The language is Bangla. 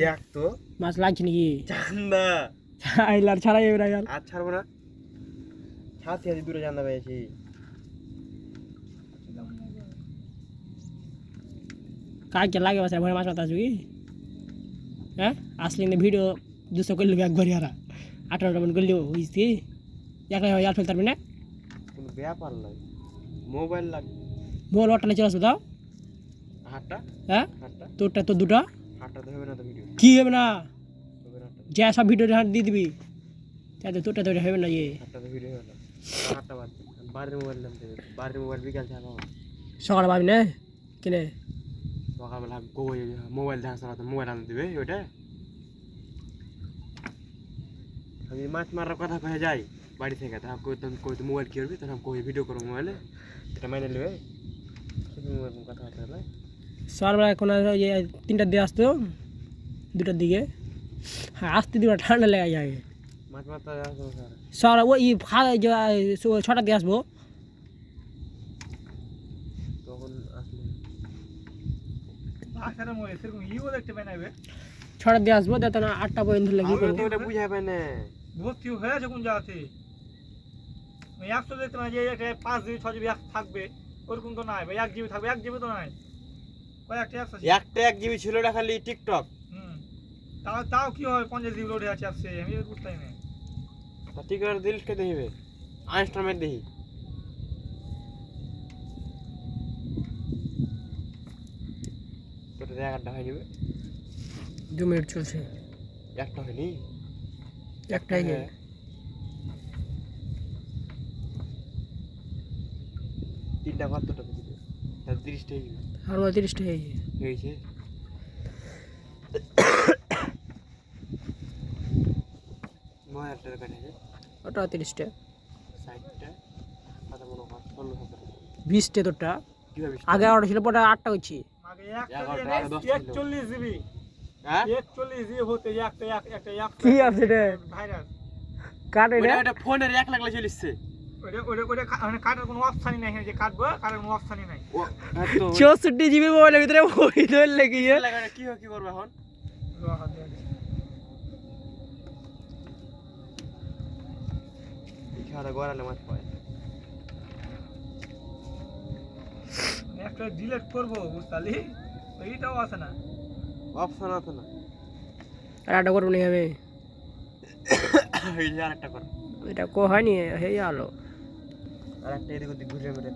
দেখ তো মাছ লাগছে নাকি? চান্দা। আইলার ছাড়াই এবার আইলার আর। ছাড়বো না। ছাড়ছি আজ দূরে জানতে পেরেছি কাকে লাগে বাসা ভরে মাছ পাতা কি? হ্যাঁ? আসলে না ভিডিও দুশো করলি একবার ইয়ারা আঠারোটা মন করলি বুঝছি একলাই ইয়ার ফেলতে পারবি না? কোনো ব্যাপার নয় মোবাইল লাগবে। মোবাইল অট্টালে চলে আসবে দাও হাটটা? হ্যাঁ? হাটটা? তোরটা তো দুটো। হাটটা তো হবে না তো ভিডিও কি হবে না হবে না হাটটা যা সব ভিডিও হাত দিয়ে দিবি তাই তো তোরটা তো এটা হবে না ইয়ে হাটটা তো ভিডিও হবে না হাটটা বাদ দে। বাড়ির মোবাইল দাম দেবে বাড়ির মোবাইল বিকাল ছাড়া হবে সকালে পাবি না কিনে সকালবেলা কই মোবাইল দেখা ছাড়া তো মোবাইল আনতে দিবে ওইটা আমি মাছ মারার কথা কয়ে যাই বাড়ি থেকে তা কই তুমি কই তো মোবাইল কি করবি তখন কই ভিডিও করব মোবাইলে এটা মাইনে নেবে শুধু মোবাইল কথা কথা না সকালবেলা এখন ইয়ে তিনটার দিকে আসতো দুটার দিকে। হ্যাঁ আসতে দিবা ঠান্ডা লেগে যায়। মাছ স্যার। ওই ছটার দিকে আসব। তখন আসলে ছটার দিকে আসব তাতে না আটটা পর্যন্ত লেগে পাই না। ভর্তি হয়েছে কোন জায়গাতে একশো দেখতে না যে পাঁচ জিবি ছ জিবি থাকবে ওরকম তো নাই। ভাই এক জিবি থাকবে এক জিবি তো নাই। একটা এক জিবি ছিল না খালি টিকটক। হুম। তাও তাও কি হবে পঞ্চাশ জিবি লোডে আছে আসছে আমি তো বুঝতে না তা টিকটক দিল কে দেখিবে? আইনস্ট্রমেন্ট দেখি তোটা দেখ একটা হয়ে যাবে। দু মিনিট চলছে। একটা হয়নি? একটাই হ্যাঁ। তিনটা কতটা তাহলে তিরিশটা হয়েছে। ওটা সতেরো বিশটা তোরটা। আগে এগারোটা ছিল পরে আটটা হচ্ছে। একচল্লিশ জিবি। হ্যাঁ? একচল্লিশ জিবি হতে একটা এক একটা এক কি আছে রে ভাইরাস কাটে ফোনের এক লাখ লাগে চৌষট্টি জিবি মোবাইলের ভিতরে ওই ধরে লেগে কি হবে, কি করবে এখন? এই গড়ালে মাছ পায়। একটা ডিলেট করব বুঝতালি? এইটাও আছে না। অপশন আছে না। আর একটা করব নি আমি। এই আরেকটা কর। এটা কো হয়নি হে আলো। আর একটা এদিক ওদিক ঘুরে মেরে